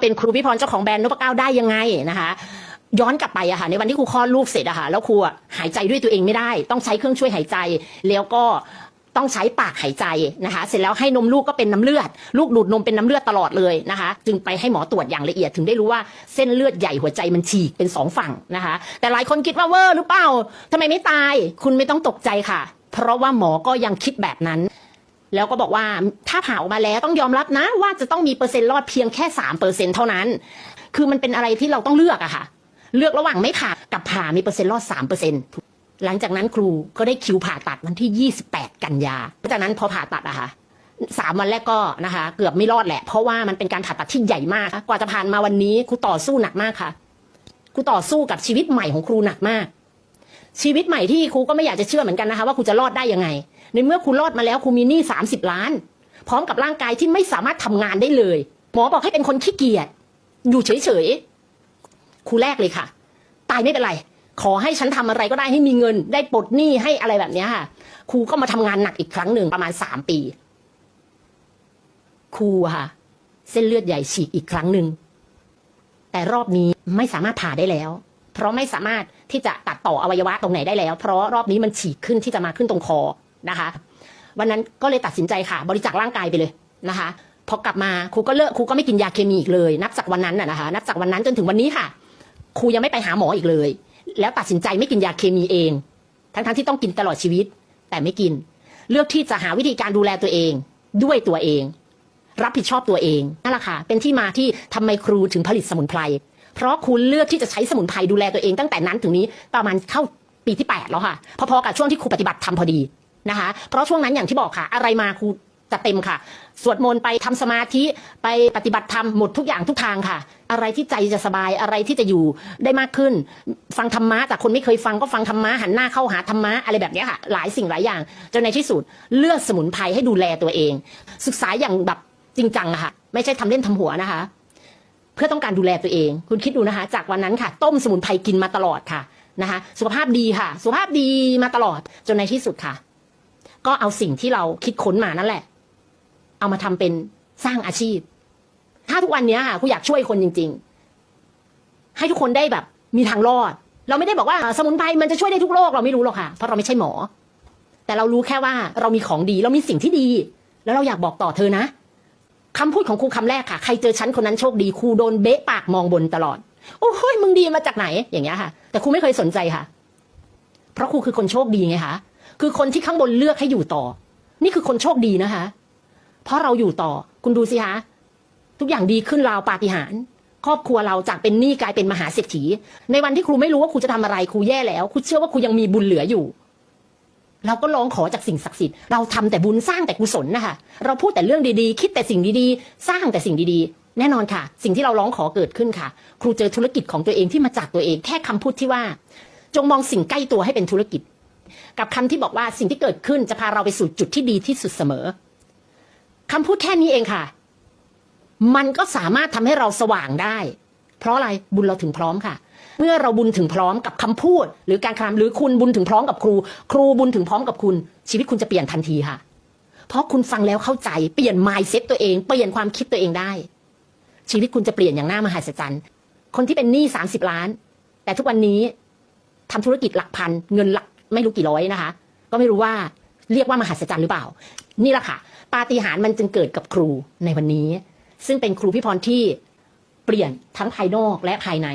เป็นครูพี่พรเจ้าของแบรนด์นพเก้าได้ยังไงนะคะย้อนกลับไปอะค่ะในวันที่ครูคลอดลูกเสร็จอะค่ะแล้วครูหายใจด้วยตัวเองไม่ได้ ต้องใช้เครื่องช่วยหายใจ แล้วก็ต้องใช้ปากหายใจนะคะ เสร็จแล้วให้นมลูกก็เป็นน้ำเลือด ลูกดูดนมเป็นน้ำเลือดตลอดเลยนะคะ จึงไปให้หมอตรวจอย่างละเอียดถึงได้รู้ว่าเส้นเลือดใหญ่หัวใจมันฉีกเป็นสองฝั่งนะคะ แต่หลายคนคิดว่าเวอร์หรือเปล่าทำไมไม่ตาย คุณไม่ต้องตกใจค่ะ เพราะว่าหมอก็ยังคิดแบบนั้น แล้วก็บอกว่าถ้าผ่าออกมาแล้วต้องยอมรับนะ ว่าจะต้องมีเปอร์เซ็นต์รอดเพียงแค่สามเปอร์เซ็นเท่านั้น คือมันเป็นอะไรที่เราต้องเลือกอะค่ะ เลือกระหว่างไม่ผ่ากับผ่ามีเปอร์เซ็นต์รอดสามเปอร์เซ็นหลังจากนั้นครูก็ได้คิวผ่าตัดวันที่ยี่สิบแปดกันยาจากนั้นพอผ่าตัดอะค่ะสามวันแรกก็นะคะ เกือบไม่รอดแหละ เพราะว่ามันเป็นการผ่าตัดที่ใหญ่มาก กว่าจะผ่านมาวันนี้ครูต่อสู้หนักมากค่ะครูต่อสู้กับชีวิตใหม่ของครูหนักมาก ชีวิตใหม่ที่ครูก็ไม่อยากจะเชื่อเหมือนกันนะคะว่าครูจะรอดได้ยังไง ในเมื่อครูรอดมาแล้วครูมีหนี้สามสิบล้าน พร้อมกับร่างกายที่ไม่สามารถทำงานได้เลย หมอบอกให้เป็นคนขี้เกียจอยู่เฉยๆครูแรกเลยค่ะ ตายไม่เป็นไร ขอให้ฉันทำอะไรก็ได้ให้มีเงิน ได้ปลดหนี้ให้อะไรแบบนี้ค่ะครูก็มาทำงานหนักอีกครั้งหนึ่งประมาณสามปีครูค่ะ เส้นเลือดใหญ่ฉีกอีกครั้งหนึ่งแต่รอบนี้ไม่สามารถผ่าได้แล้ว เพราะไม่สามารถที่จะตัดต่ออวัยวะตรงไหนได้แล้ว เพราะรอบนี้มันฉีกขึ้นที่จะมาขึ้นตรงคอนะคะ วันนั้นก็เลยตัดสินใจค่ะ บริจาคร่างกายไปเลยนะคะพอกลับมาครูก็เลิกครูก็ไม่กินยาเคมีอีกเลย นับจากวันนั้นน่ะนะคะ นับจากวันนั้นจนถึงวันนี้ค่ะครูยังไม่ไปหาหมออีกเลย แล้วตัดสินใจไม่กินยาเคมีเอง ทั้งๆที่ต้องกินตลอดชีวิต แต่ไม่กิน เลือกที่จะหาวิธีการดูแลตัวเอง ด้วยตัวเอง รับผิดชอบตัวเองนั่นแหละค่ะเป็นที่มาที่ทำไมครูถึงผลิตสมุนไพร เพราะคุณเลือกที่จะใช้สมุนไพรดูแลตัวเองตั้งแต่นั้นถึงนี้ประมาณเข้าปีที่ 8 แล้วค่ะพอๆกับช่วงที่ครูปฏิบัติทำพอดีนะคะเพราะช่วงนั้นอย่างที่บอกค่ะ อะไรมาครูจะเต็มค่ะ สวดมนต์ไปทำสมาธิไปปฏิบัติธรรมหมดทุกอย่างทุกทางค่ะ อะไรที่ใจจะสบายอะไรที่จะอยู่ได้มากขึ้น ฟังธรรมะแต่คนไม่เคยฟังก็ฟังธรรมะหันหน้าเข้าหาธรรมะอะไรแบบนี้ค่ะ หลายสิ่งหลายอย่างจนในที่สุดเลือกสมุนไพรให้ดูแลตัวเอง ศึกษาอย่างแบบจริงจังค่ะ ไม่ใช่ทำเล่นทำหัวนะคะ เพื่อต้องการดูแลตัวเอง คุณคิดดูนะคะ จากวันนั้นค่ะ ต้มสมุนไพรกินมาตลอดค่ะนะคะสุขภาพดีค่ะ สุขภาพดีมาตลอดจนในที่สุดค่ะ ก็เอาสิ่งที่เราคิดค้นมานั่นแหละ เอามาทำเป็นสร้างอาชีพ ถ้าทุกวันนี้ค่ะคุณอยากช่วยคนจริง ๆ ให้ทุกคนได้แบบ มีทางรอด เราไม่ได้บอกว่าสมุนไพรมันจะช่วยได้ทุกโรคเราไม่รู้หรอกค่ะ เพราะเราไม่ใช่หมอ แต่เรารู้แค่ว่าเรามีของดี เรามีสิ่งที่ดี แล้วเราอยากบอกต่อเธอนะ คำพูดของครูคำแรกค่ะ ใครเจอฉันคนนั้นโชคดีครูโดนเบะปากมองบนตลอด โอ้ยมึงดีมาจากไหนอย่างเงี้ยค่ะ แต่ครูไม่เคยสนใจค่ะ เพราะครูคือคนโชคดีไงคะคือคนที่ข้างบนเลือกให้อยู่ต่อ นี่คือคนโชคดีนะคะ เพราะเราอยู่ต่อ คุณดูสิคะทุกอย่างดีขึ้นราวปาฏิหาริย์ครอบครัวเราจากเป็นหนี้กลายเป็นมหาเศรษฐีในวันที่ครูไม่รู้ว่าครูจะทำอะไรครูแย่แล้วครูเชื่อว่าครูยังมีบุญเหลืออยู่ เราก็ร้องขอจากสิ่งศักดิ์สิทธิ์ เราทำแต่บุญสร้างแต่กุศลนะคะ เราพูดแต่เรื่องดีๆ คิดแต่สิ่งดีๆ สร้างแต่สิ่งดีๆ แน่นอนค่ะ สิ่งที่เราร้องขอเกิดขึ้นค่ะ ครูเจอธุรกิจของตัวเองที่มาจากตัวเอง แค่คำพูดที่ว่า จงมองสิ่งใกล้ตัวให้เป็นธุรกิจ กับคำที่บอกว่าสิ่งที่เกิดขึ้นจะพาเราไปสู่จุดที่ดีที่สุดเสมอคำพูดแค่นี้เองค่ะ มันก็สามารถทำให้เราสว่างได้ เพราะอะไรบุญเราถึงพร้อมค่ะ เมื่อเราบุญถึงพร้อมกับคำพูด หรือการกระทำหรือคุณบุญถึงพร้อมกับครู ครูบุญถึงพร้อมกับคุณ ชีวิตคุณจะเปลี่ยนทันทีค่ะ เพราะคุณฟังแล้วเข้าใจเปลี่ยน mindset ตัวเองเปลี่ยนความคิดตัวเองได้ ชีวิตคุณจะเปลี่ยนอย่างน่ามหัศจรรย์ คนที่เป็นหนี้สามสิบล้าน แต่ทุกวันนี้ทำธุรกิจหลักพันเงินหลักไม่รู้กี่ร้อยนะคะ ก็ไม่รู้ว่าเรียกว่ามหัศจรรย์หรือเปล่า นี่แหละค่ะปาฏิหาริย์มันจึงเกิดกับครูในวันนี้ ซึ่งเป็นครูพี่พรที่เปลี่ยนทั้งภายนอกและภายใน